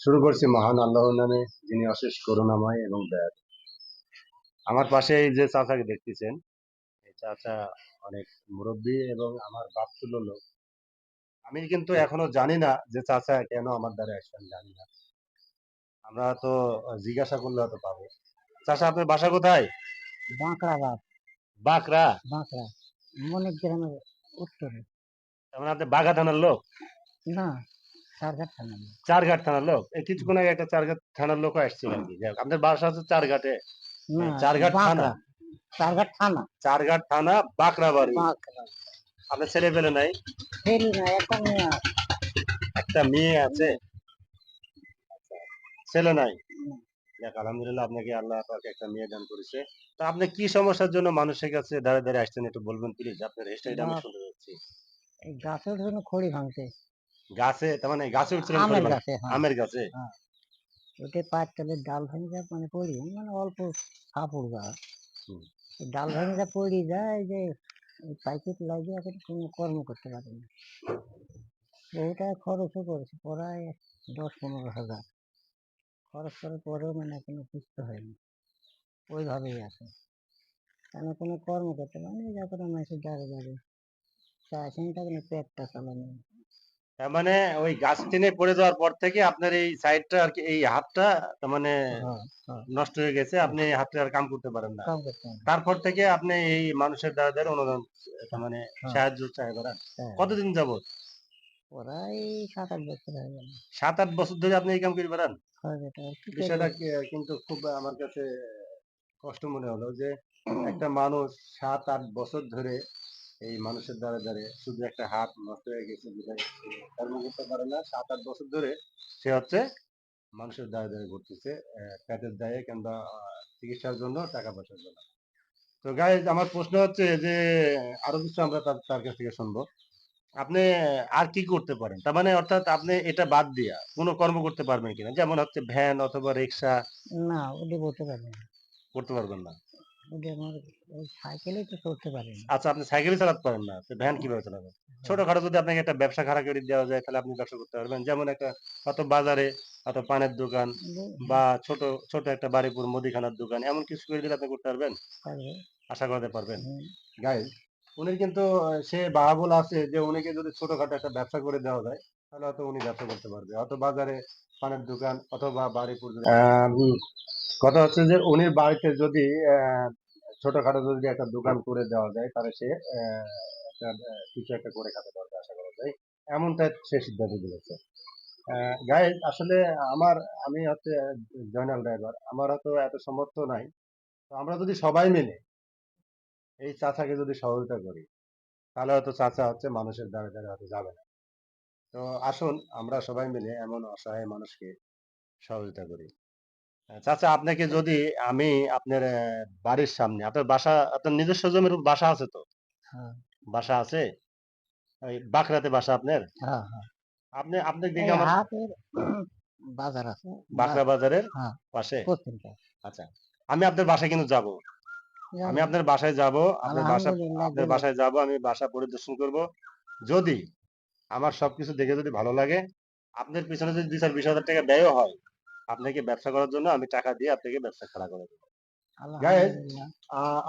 শুরু করছি মহান আল্লাহর নামে যিনি অশেষ করুণাময় এবং দয়ালু। আমার পাশে এই যে চাচাকে দেখতেছেন এই চাচা অনেক মুরব্বী এবং আমার বাপ তুল্য লোক। আমি কিন্তু এখনও জানি না যে চাচা কেন আমার দ্বারা আসছেন জানি না। আমরা তো জিজ্ঞাসা করলে হয়তো পাবো। চাচা আপনার বাসা কোথায়? বাঁকড়া গাছ বাঁকড়া? বাঁকড়া মনে গ্রামের উত্তরে। তার মানে আপনি বাঘা থানার লোক? না। চারঘাট থানার লোক। এই কিছুক্ষণ আগে একটা চারঘাট থানার লোক আসছিল আর কি যাই বাসা হচ্ছে চারঘাটে। চারঘাট থানা। চারঘাট থানা। চারঘাট থানা বাঁকড়া বাড়ি। আপনার ছেলে পেলে নাই? একটা মেয়ে আছে। একটা মেয়ে আছে? ছেলে নাই? দেখ আলহামদুলিল্লাহ আপনাকে আল্লাহ পাক একটা মেয়ে দান করেছে। তা আপনি কি সমস্যার জন্য মানুষের কাছে দাঁড়িয়ে দাঁড়িয়ে আসছেন একটু বলবেন প্লিজ আপনার হেস্টাইটা আমি শুনতে যাচ্ছি গাছের জন্য খড়ি ভাঙতে গাছে তার মানে গাছে উঠছিলেন আমের গাছে হ্যাঁ। আমের গাছে? ওটা পাঁচ তলের ডাল ভেঙে যায় মানে পড়ি মানে অল্প গাছ। হুম। এই ডাল ভেঙে যা পড়ি যায় যে পাইপের লাগিয়ে এখন কোনো কর্ম করতে পারে না। বহুটা খরচও করেছে প্রায় দশ পনেরো হাজার। খরচ করার পরেও মানে কোনো সুস্থ হয়নি। ওইভাবেই আছে। কেন কোনো কর্ম করতে পারে না যা করে মাসে দাঁড়ে দাঁড়ে চাষেন থাকে না পেটটা চালানো। মানে ওই গাছ টেনে পড়ে যাওয়ার পর থেকে আপনার এই সাইডটা আর কি এই হাতটা মানে হ্যাঁ, হ্যাঁ, নষ্ট হয়ে গেছে আপনি এই হাতটা আর কাম করতে পারেন না। তারপর থেকে আপনি এই মানুষের দ্বারা দ্বারা অনুদান মানে হ্যাঁ। সাহায্য চাই হ্যাঁ, কতদিন যাবত প্রায় সাত আট বছর হয়ে সাত আট বছর ধরে আপনি এই কাম করে করব? বিষয়টা কিন্তু খুব আমার কাছে কষ্ট মনে হলো যে একটা মানুষ সাত আট বছর ধরে এই মানুষের দ্বারা দ্বারে শুধু একটা হাত নষ্ট হয়ে গেছে কর্ম করতে পারে না সাত আট বছর ধরে সে হচ্ছে মানুষের দ্বারা দ্বারে ঘুরতেছে পেটের দায়ে কিংবা চিকিৎসার জন্য টাকা পয়সার জন্য। তো গাই আমার প্রশ্ন হচ্ছে যে আরও কিছু আমরা তার তার কাছ থেকে শুনব। আপনি আর কি করতে পারেন? তার মানে অর্থাৎ আপনি এটা বাদ দিয়া কোনো কর্ম করতে পারবেন কিনা? যেমন হচ্ছে ভ্যান অথবা রিক্সা না ওটা বলতে পারি না। করতে পারবেন না। ওটা আমার ওই সাইকেলেই তো চলতে পারি না। আচ্ছা আপনি সাইকেলই চালাতে পারেন না। তো ভ্যান কীভাবে চালাবেন ছোটখাটো যদি আপনাকে একটা ব্যবসা খাড়া করে দেওয়া যায় তাহলে আপনি ব্যবসা করতে পারবেন। যেমন একটা বাজারে পানের দোকান বা ছোট ছোট একটা বাড়িপুর মুদিখানার দোকান এমন কিছু করে দিলে আপনি করতে পারবেন? আশা করতে পারবেন। গাইজ উনি কিন্তু সে বাহাবুল আছে যে উনিকে যদি ছোটখাটো একটা ব্যবসা করে দেওয়া যায় তাহলে হয়তো উনি ব্যবসা করতে পারবে। হয়তো বাজারে পানের দোকান অথবা বাড়িপুর কথা হচ্ছে যে উনি বাড়িতে যদি আহ, ছোটখাটো যদি একটা দোকান করে দেওয়া যায় তাহলে সে একটা কিছু একটা করে খেতে পারবে আশা করা যায়। এমনটা সে সিদ্ধান্ত দিয়েছে গাইজ আসলে আমার আমি হচ্ছে জয়নাল ড্রাইভার আমার হয়তো এত সামর্থ্য নাই। তো আমরা যদি সবাই মিলে এই চাচাকে যদি সহযোগিতা করি তাহলে হয়তো চাচা হচ্ছে মানুষের দ্বারা দ্বারা হয়তো যাবে না। তো আসুন আমরা সবাই মিলে এমন অসহায় মানুষকে সহযোগিতা করি। চাচা আপনাকে যদি আমি আপনার বাড়ির সামনে আপনার বাসা আপনার নিজস্ব জমির বাসা আছে তো? হ্যাঁ। বাসা আছে? বাঁকড়াতে বাসা আপনার? হ্যাঁ হ্যাঁ। আপনি আপনার দিকে আমার বাজার আছে। বাঁকড়া বাজারের। পাশে? আচ্ছা আমি আপনার বাসায় কিন্তু যাব। আমি আপনার বাসায় যাব আপনার বাসা আপনার বাসায় যাব আমি বাসা পরিদর্শন করব। যদি আমার সবকিছু দেখে যদি ভালো লাগে আপনার পিছনে যদি দুই চার বিশ হাজার টাকা ব্যয় হয় আপনাকে ব্যবসা করার জন্য আমি টাকা দিয়ে আপনাকে ব্যবসা খাড়া করে দেবো।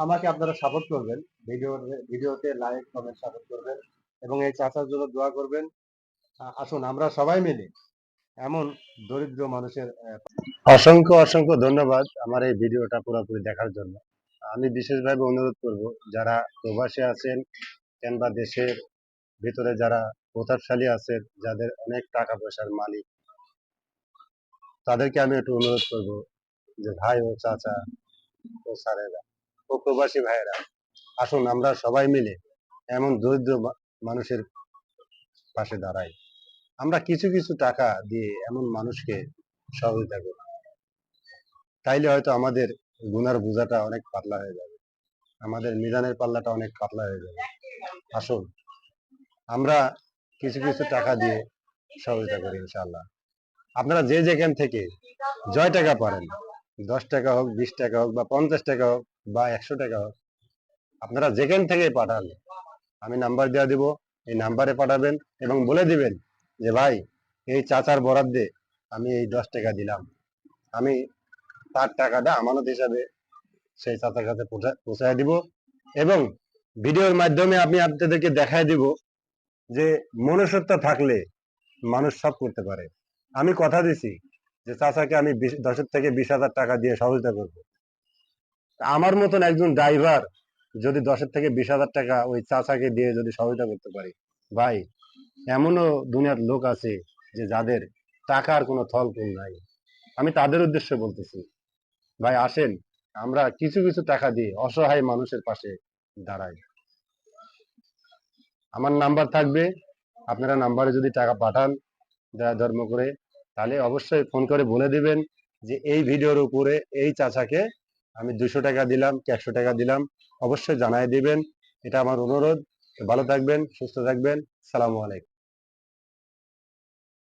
আমাকে আপনারা সাপোর্ট করবেন ভিডিও ভিডিওতে লাইক কমেন্ট সাপোর্ট করবেন এবং এই চাচার জন্য দোয়া করবেন। আসুন আমরা সবাই মিলে এমন দরিদ্র মানুষের অসংখ্য অসংখ্য ধন্যবাদ আমার এই ভিডিওটা পুরোপুরি দেখার জন্য। আমি বিশেষভাবে অনুরোধ করব যারা প্রবাসী আছেন কিংবা দেশের ভিতরে যারা প্রতাপশালী আছেন যাদের অনেক টাকা পয়সার মালিক তাদেরকে আমি একটু অনুরোধ করব যে ভাই ও চাচা ও স্যারেরা ও প্রবাসী ভাইয়েরা, আসুন আমরা সবাই মিলে এমন দরিদ্র মানুষের পাশে দাঁড়াই। আমরা কিছু কিছু টাকা দিয়ে এমন মানুষকে সহযোগিতা করি। তাইলে হয়তো আমাদের গুনার বোঝাটা অনেক পাতলা হয়ে যাবে। আমাদের মিজানের পাল্লাটা অনেক পাতলা হয়ে যাবে। আসুন, আমরা কিছু কিছু টাকা দিয়ে সহযোগিতা করি ইনশাআল্লাহ। আপনারা যে যেখান থেকে জয় টাকা পারেন, দশ টাকা হোক, বিশ টাকা হোক বা পঞ্চাশ টাকা হোক বা একশো টাকা হোক, আপনারা যেখান থেকে পাঠান, আমি নাম্বার দেওয়া দিব, এই নাম্বারে পাঠাবেন এবং বলে দিবেন যে, ভাই, এই চাচার বরাদ্দে আমি এই দশ টাকা দিলাম। আমি তার টাকাটা আমানত হিসাবে সেই চাচার কাছে পৌঁছা- পৌঁছায় দিব এবং ভিডিওর মাধ্যমে আমি আপনাদেরকে দেখায় দিব যে, মনুষ্যত্ব থাকলে মানুষ সব করতে পারে। আমি কথা দিছি যে চাচাকে আমি দশের থেকে বিশ হাজার টাকা দিয়ে সহযোগিতা করব। আমার মতন একজন ড্রাইভার যদি দশের থেকে বিশ হাজার টাকা ওই চাচাকে দিয়ে যদি সহযোগিতা করতে পারি, ভাই, এমনও দুনিয়ার লোক আছে যে যাদের টাকার কোনো থল কোন নাই। আমি তাদের উদ্দেশ্যে বলতেছি, ভাই, আসেন, আমরা কিছু কিছু টাকা দিয়ে অসহায় মানুষের পাশে দাঁড়াই। আমার নাম্বার থাকবে, আপনারা নাম্বারে যদি টাকা পাঠান দয়া ধর্ম করে তাহলে অবশ্যই ফোন করে বলে দিবেন যে এই ভিডিওর উপরে এই চাচাকে আমি দুশো টাকা দিলাম, কি একশো টাকা দিলাম, অবশ্যই জানাই দিবেন। এটা আমার অনুরোধ। ভালো থাকবেন, সুস্থ থাকবেন। সালামু আলাইকুম।